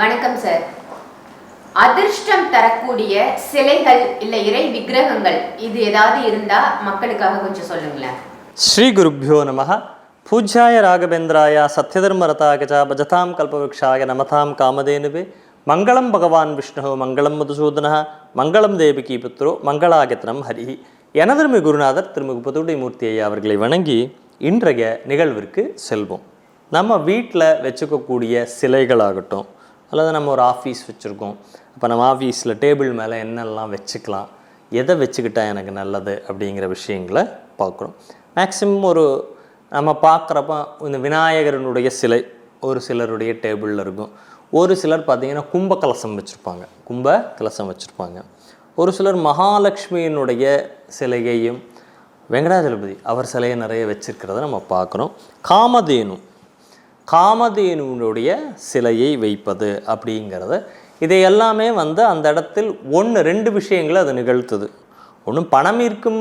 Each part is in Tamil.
வணக்கம் சார் அதிர்ஷ்டம் தரக்கூடிய சிலைகள் இல்லை இறை விக்கிரகங்கள் இது ஏதாவது இருந்தா மக்களுக்காக கொஞ்சம் சொல்லுங்களேன். ஸ்ரீ குருப்யோ நம பூஜ்யாய ராகவேந்திராய சத்யதர்மரதாகஜா பஜதாம் கல்பவృక్షாய நமதாம் காமதேனுவே. மங்களம் பகவான் விஷ்ணு மங்களம் மதுசூதனா மங்களம் தேவிகி புத்ரோ மங்களாகத்னம் ஹரி. எனதருமை குருநாதர் திருமிகு புதுடை மூர்த்தி ஐயா அவர்களை வணங்கி இன்றைய நிகழ்விற்கு செல்வோம். நம்ம வீட்டில் வச்சுக்கக்கூடிய சிலைகளாகட்டும் அல்லது நம்ம ஒரு ஆஃபீஸ் வச்சுருக்கோம். அப்போ நம்ம ஆஃபீஸில் டேபிள் மேலே என்னெல்லாம் வச்சுக்கலாம் எதை வச்சுக்கிட்டால் எனக்கு நல்லது அப்படிங்கிற விஷயங்களை பார்க்குறோம். மேக்ஸிமம் ஒரு நம்ம பார்க்குறப்ப இந்த விநாயகரனுடைய சிலை ஒரு சிலருடைய டேபிளில் இருக்கும். ஒரு சிலர் பார்த்திங்கன்னா கும்ப கலசம் வச்சுருப்பாங்க. கும்ப கலசம் வச்சுருப்பாங்க. ஒரு சிலர் மகாலட்சுமியினுடைய சிலையையும் வெங்கடாஜலபதி அவர் சிலையை நிறைய வச்சுருக்கிறத நம்ம பார்க்குறோம். காமதேனு காமதேனுடைய சிலையை வைப்பது அப்படிங்கிறத. இதை எல்லாமே வந்து அந்த இடத்தில் ஒன்று ரெண்டு விஷயங்களை அது நிகழ்த்துது. ஒன்று பணம் இருக்கும்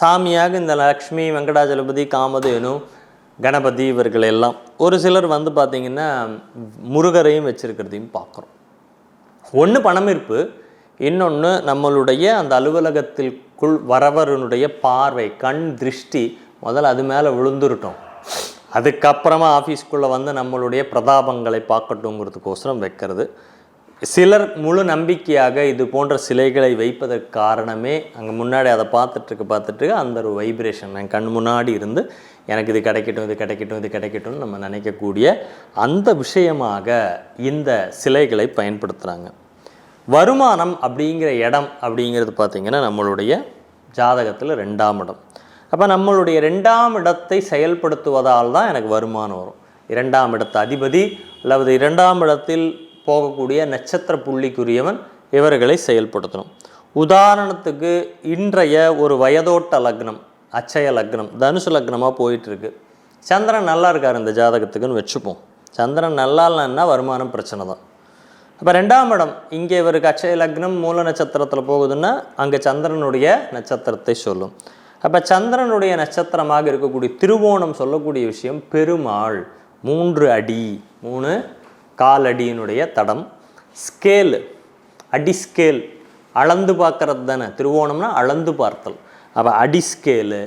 சாமியாக இந்த லக்ஷ்மி வெங்கடாஜலபதி காமதேனு கணபதி இவர்கள் எல்லாம் ஒரு சிலர் வந்து பார்த்திங்கன்னா முருகரையும் வச்சுருக்கிறதையும் பார்க்குறோம் ஒன்று பணமிருப்பு இன்னொன்று நம்மளுடைய அந்த அலுவலகத்திற்குள் வரவருனுடைய பார்வை கண் திருஷ்டி முதல்ல அது மேலே விழுந்துருட்டோம். அதுக்கப்புறமா ஆஃபீஸ்க்குள்ளே வந்து நம்மளுடைய பிரதாபங்களை பார்க்கட்டுங்கிறதுக்கோசரம் வைக்கிறது. சிலர் முழு நம்பிக்கையாக இது போன்ற சிலைகளை வைப்பதற்கு காரணமே அங்கே முன்னாடி அதை பார்த்துட்ருக்கு பார்த்துட்டு அந்த ஒரு வைப்ரேஷன் என் கண் முன்னாடி இருந்து எனக்கு இது கிடைக்கட்டும் இது கிடைக்கட்டும் இது கிடைக்கட்டும்னு நம்ம நினைக்கக்கூடிய அந்த விஷயமாக இந்த சிலைகளை பயன்படுத்துகிறாங்க வருமானம் அப்படிங்கிற இடம் அப்படிங்கிறது பார்த்திங்கன்னா நம்மளுடைய ஜாதகத்தில் ரெண்டாம் இடம். அப்போ நம்மளுடைய ரெண்டாம் இடத்தை செயல்படுத்துவதால் தான் எனக்கு வருமானம் வரும். இரண்டாம் இடத்த அதிபதி அல்லது இரண்டாம் இடத்தில் போகக்கூடிய நட்சத்திர புள்ளிக்குரியவன் இவர்களை செயல்படுத்தணும். உதாரணத்துக்கு இன்றைய ஒரு வயதோட்ட லக்னம் அச்சய லக்னம் தனுசு லக்னமாக போயிட்டுருக்கு. சந்திரன் நல்லா இருக்கார் இந்த ஜாதகத்துக்குன்னு வச்சுப்போம். சந்திரன் நல்லா இல்லைன்னா வருமானம் பிரச்சனை தான். அப்போ ரெண்டாம் இடம் இங்கே இவருக்கு அட்சய லக்னம் மூல நட்சத்திரத்தில் போகுதுன்னா அங்கே சந்திரனுடைய நட்சத்திரத்தை சொல்லும். அப்போ சந்திரனுடைய நட்சத்திரமாக இருக்கக்கூடிய திருவோணம் சொல்லக்கூடிய விஷயம் பெருமாள். மூன்று அடி மூணு காலடியினுடைய தடம். ஸ்கேல் அடி ஸ்கேல் அளந்து பார்க்கறது தானே. திருவோணம்னா அளந்து பார்த்தல். அப்போ அடி ஸ்கேலு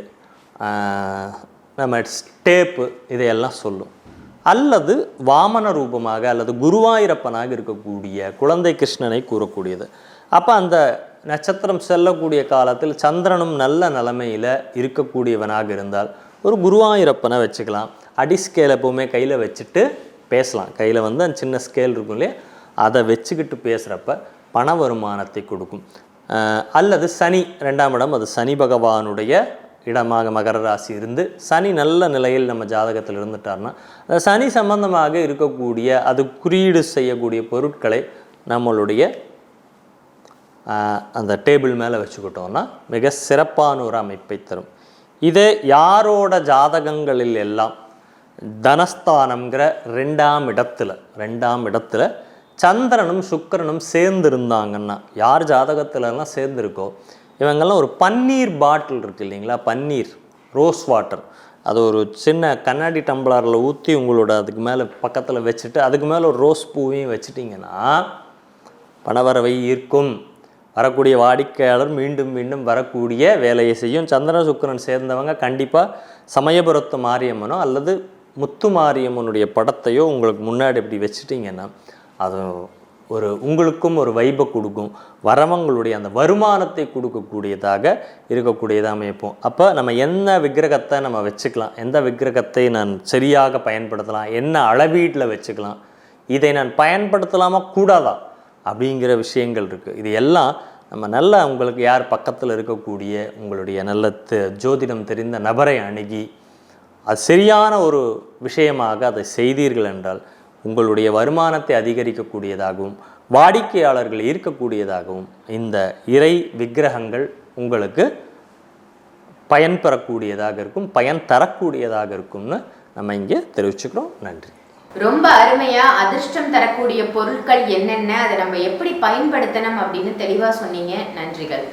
நம்ம ஸ்டேப்பு இதையெல்லாம் சொல்லும். அல்லது வாமன ரூபமாக அல்லது குருவாயிரப்பனாக இருக்கக்கூடிய குழந்தை கிருஷ்ணனை கூறக்கூடியது. அப்போ அந்த நட்சத்திரம் செல்லக்கூடிய காலத்தில் சந்திரனும் நல்ல நிலைமையில் இருக்கக்கூடியவனாக இருந்தால் ஒரு குருவாயூரப்பனை வச்சுக்கலாம். அடி ஸ்கேல் எப்போவுமே கையில் வச்சுட்டு பேசலாம். கையில் வந்து அந்த சின்ன ஸ்கேல் இருக்கும் இல்லையா? அதை வச்சுக்கிட்டு பேசுகிறப்ப பண வருமானத்தை கொடுக்கும். அல்லது சனி ரெண்டாம் இடம் அது சனி பகவானுடைய இடமாக மகர ராசி இருந்து சனி நல்ல நிலையில் நம்ம ஜாதகத்தில் இருந்துட்டார்னா சனி சம்பந்தமாக இருக்கக்கூடிய அது குறியீடு செய்யக்கூடிய பொருட்களை நம்மளுடைய அந்த டேபிள் மேலே வச்சுக்கிட்டோம்னா மிக சிறப்பான ஒரு அமைப்பை தரும். இது யாரோட ஜாதகங்களில் எல்லாம் தனஸ்தானம்ங்கிற ரெண்டாம் இடத்துல ரெண்டாம் இடத்துல சந்திரனும் சுக்கிரனும் சேர்ந்து இருந்தாங்கன்னா யார் ஜாதகத்துலலாம் சேர்ந்துருக்கோ இவங்கெல்லாம் ஒரு பன்னீர் பாட்டில் இருக்குது இல்லைங்களா? பன்னீர் ரோஸ் வாட்டர். அது ஒரு சின்ன கண்ணாடி டம்ளரில் ஊற்றி உங்களோட அதுக்கு மேலே பக்கத்தில் வச்சுட்டு அதுக்கு மேலே ஒரு ரோஸ் பூவையும் வச்சுட்டிங்கன்னா பணவரவை ஈர்க்கும். வரக்கூடிய வாடிக்கையாளர் மீண்டும் மீண்டும் வரக்கூடிய வேலையை செய்யும். சந்திரன் சுக்கிரன் சேர்ந்தவங்க கண்டிப்பாக சமயபுரத்து மாரியம்மனோ அல்லது முத்து மாரியம்மனுடைய படத்தையோ உங்களுக்கு முன்னாடி இப்படி வச்சுட்டிங்கன்னா அது ஒரு உங்களுக்கும் ஒரு வைபை கொடுக்கும். வரவங்களுடைய அந்த வருமானத்தை கொடுக்கக்கூடியதாக இருக்கக்கூடியதாக அமைப்போம். அப்போ நம்ம என்ன விக்கிரகத்தை நம்ம வச்சுக்கலாம் எந்த விக்கிரகத்தை நான் சரியாக பயன்படுத்தலாம் என்ன அளவீட்டில் வச்சுக்கலாம் இதை நான் பயன்படுத்தலாமா கூடாதான் அப்படிங்கிற விஷயங்கள் இருக்குது இது எல்லாம் நம்ம நல்ல உங்களுக்கு யார் பக்கத்தில் இருக்கக்கூடிய உங்களுடைய நல்ல ஜோதிடம் தெரிந்த நபரை அணுகி அது சரியான ஒரு விஷயமாக அதை செய்தீர்கள் என்றால் உங்களுடைய வருமானத்தை அதிகரிக்கக்கூடியதாகவும் வாடிக்கையாளர்கள் ஈர்க்கக்கூடியதாகவும் இந்த இறை விக்கிரகங்கள் உங்களுக்கு பயன்பெறக்கூடியதாக இருக்கும் பயன் தரக்கூடியதாக இருக்கும்னு நம்ம இங்கே தெரிவிச்சுக்கிறோம். நன்றி. ரொம்ப அருமையா அதிர்ஷ்டம் தரக்கூடிய பொருட்கள் என்னென்ன அதை நம்ம எப்படி பயன்படுத்தணும் அப்படின்னு தெளிவா சொன்னீங்க. நன்றிகள்.